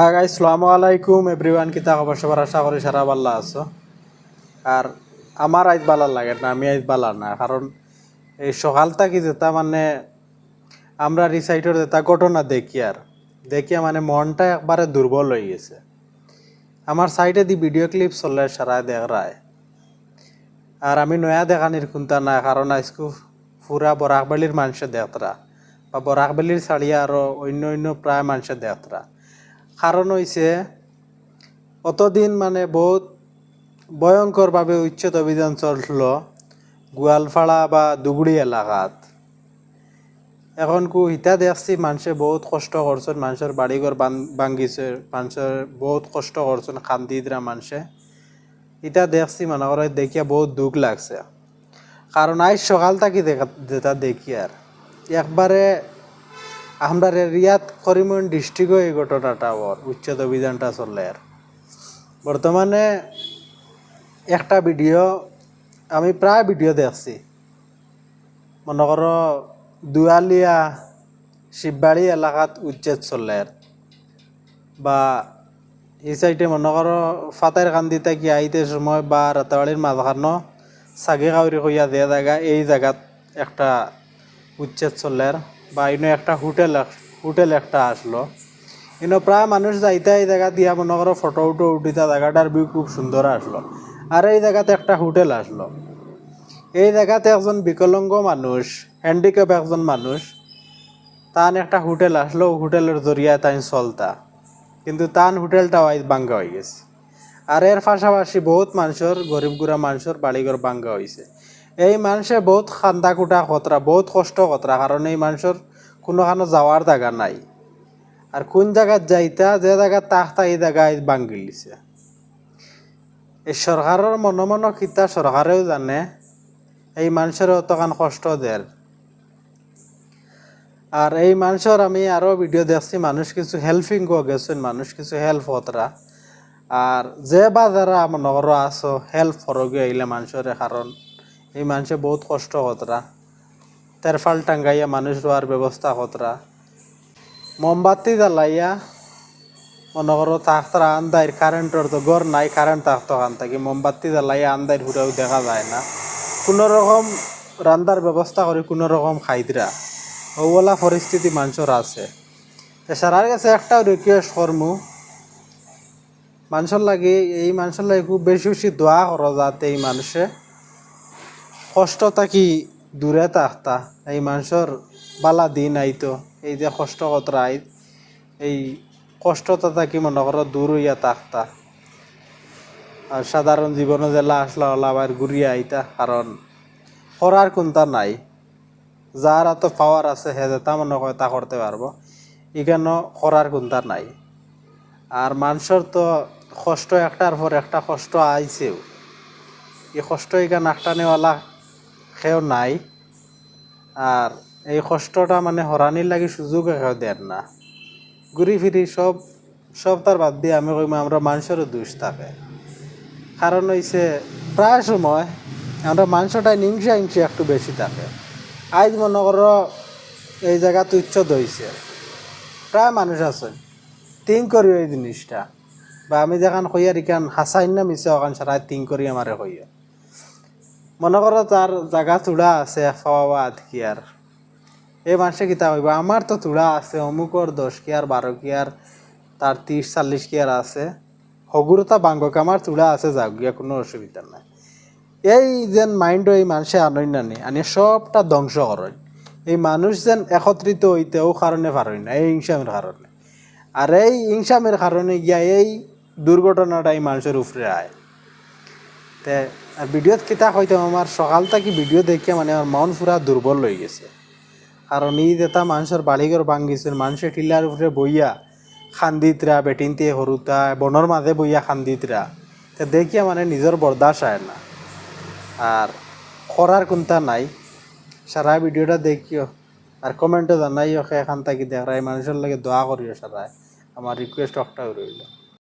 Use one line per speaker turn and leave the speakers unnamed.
হ্যাঁ গাই সালামু আলাইকুম এভরিওয়ান কিতা খবর সবার আশা করি সারা বাল্লা আছো। আর আমার আইজ বালার লাগে না, আমি আইজ বালার না, কারণ এই সকালটা কি যেটা মানে আমরা রিসাইটের যেটা ঘটনা দেখি আর, দেখিয়া মানে মনটা একবারে দুর্বল হয়ে গেছে। আমার সাইডে দি ভিডিও ক্লিপ চলে, সারা দেখ রায়। আর আমি নয়া দেখানির কোনটা না, কারণ আজকু পুরা বরাকবালির মানুষে দেখতরা বা বরাকবালির ছাড়িয়া আরও অন্য অন্য প্রায় মানুষের দেখতরা কারণ হইছে অতদিন মানে বহুত ভয়ঙ্করভাবে উচ্ছেদ অভিযান চলছিল গোয়ালপাড়া বা দুগুড়ি এলাকাত। এখন কু ইটা দেখছি মানুষে বহুত কষ্ট করছেন মানুষের বাড়িঘর ভাঙ্গিছে মানুষের বহুত কষ্ট করছেন খান্দিদরা মানুষে ইটা দেখছি মনে করে দেখিয়া বহুত দুঃখ লাগছে। কারণ আজ সকাল থাকি দেখা যেটা দেখি আর একবারে আমরা রিয়াদ করিমগঞ্জ ডিস্ট্রিক্টও এই ঘটনাটা ওর, উচ্ছেদ অভিযানটা চলে আর বর্তমানে একটা ভিডিও, আমি প্রায় ভিডিও দেখছি। মনে করো, দুয়ালিয়া, শিববাড়ি এলাকাত উচ্ছেদ চলে আর বা এই সাইডে মনে করো ফাতের কান্দিতে কি আইতে সময় বা রাতাবাড়ির মাঝখানো সাগে কাউরি কইয়া দেয়া জায়গা, এই জায়গাত একটা উচ্ছেদ চলের বা ইনো একটা হোটেল হোটেল একটা আসলো। ইনো প্রায় মানুষ যাইতে এই জায়গা দিয়া মনে করো ফটো উটো উঠিতা জায়গাটার ভিউ খুব সুন্দর আসলো। আর এই জায়গাতে একটা হোটেল আসলো। এই জায়গাতে একজন বিকলাঙ্গ মানুষ হ্যান্ডিক্যাপ একজন মানুষ, তান একটা হোটেল আসলো হোটেলের জরিয়ায় তাই চলতা। কিন্তু তান হোটেলটাও আজ বাঙ্গা হয়ে গেছে। আর এর পাশাপাশি বহুত মানুষের, গরিব গুড়া মানুষের বাড়িঘর বাঙ্গা হয়েছে এই মানুষে বহুত খান্দা কুটা কতরা বহুত কষ্ট কতরা কারণ এই মানুষের কোনোখানো যাওয়ার জায়গা নাই। আর কোন জায়গাত যাইতা, যে জায়গা তাহতা এই জায়গায় বাঙ্গিলিছে এই সরকারের মনে মনে কিতা সরকারেও জানে, এই মানুষের অতখান কষ্ট দেয় আর এই মানুষের আমি আরও ভিডিও দেখছি, মানুষ কিছু হেল্পিং গেছেন মানুষ কিছু হেল্প হতরা আর যে বা যারা মনে করো আছো হেল্প করগে আইলে মানুষের কারণ এই মানুষে বহুত কষ্ট হতরা। তেরফাল টাঙ্গাইয়া মানুষ রোয়ার ব্যবস্থা হতরা। মোমবাতি জ্বালাইয়া মনে করো তাহতারা আন্দাইর কারেন্টর তো গড় নাই কারেন্ট তাহতো খান থাকি মোমবাতি জ্বালাইয়া আন্দাইর ঘুরেও দেখা যায় না। কোনো রকম রান্দার ব্যবস্থা করে কোনো রকম খাইদরা ওগুলা পরিস্থিতি মানুষের আছে। সারার কাছে একটাও রিকোয়েস্ট করমু মানুষের লাগে, এই মানুষের লাগে খুব বেশি বেশি দোয়া করো যাতে এই মানুষে। কষ্ট থাকি দূরে থাকতা এই মানুষের বালা দিন আইতো। এই যে কষ্ট কতরা আই, এই কষ্টটা থাকি মনে করো দূর হইয়া থাকতা আর সাধারণ জীবনে জেলা আসলা হলা আবার ঘুরিয়া আইতা কারণ করার কোনটা নাই। যার এত পাওয়ার আছে হে তা মনে হয় তা করতে পারব এখানে করার কোনটা নাই। আর মানুষের তো কষ্ট একটার পর একটা কষ্ট আইছেও। এই কষ্ট এখানে একটা নেওয়ালা সেও নাই। আর এই কষ্টটা মানে হরানির লাগি সুযোগ কেউ দেন না। ঘুরি ফিরি সব সব তার বাদ দিয়ে আমি কইম আমরা মানুষেরও দোষ থাকে কারণ হইছে প্রায় সময় আমরা মানুষটাই নিংসা হিংসা একটু বেশি থাকে আজ মনে করো এই জায়গা তুচ্ছ হইছে প্রায় মানুষ আছে। তিন করি এই জিনিসটা। বা আমি যেখান কইয়ার ইখান হাসাইন না মিশে ওখান সারা তিন করি আমারে কইয়া মনে করো তার জায়গা চূড়া আছে খাওয়া আধকি আর। এই মানুষে কিতা হইব? আমার তো চূড়া আছে অমুকর দশ কেয়ার বারো কেয়ার তার ত্রিশ চল্লিশ কেয়ার আছে। হগুরতা বাঙ্গক আমার চূড়া আছে যাক গিয়া কোনো অসুবিধা নাই। এই যেন মাইন্ড এই মানুষে আনই নানি আনি সবটা ধ্বংস করেন এই মানুষ যেন একত্রিত হইতেও কারণে পারেন না, এই হিংসামের কারণে আর এই হিংসামের কারণে গিয়া এই দুর্ঘটনাটা এই মানুষের উপরে আয় তে ভিডিওত কিতা হয়তো আমার সকাল থেকে ভিডিও দেখিয়া মানে আমার মন পুরা দুর্বল হয়ে গেছে। কারণ ই যেটা মানুষের বালিঘর ভাঙ্গিছে মানুষে টিলার উপরে বইয়া খান্দিতরা বেটিনতে সৰুতা, বনৰ মাঝে বইয়া খান্দিতরা তে, দেখিয়া মানে নিজের বরদাস্ত আয় না। আর করার কোনটা নাই? সারা ভিডিওটা দেখিও আর কমেন্টে জানাইও এখান থাকি দেখাই মানুষের লাগে দোয়া করিও সারায় আমার রিকোয়েস্ট একটা রইল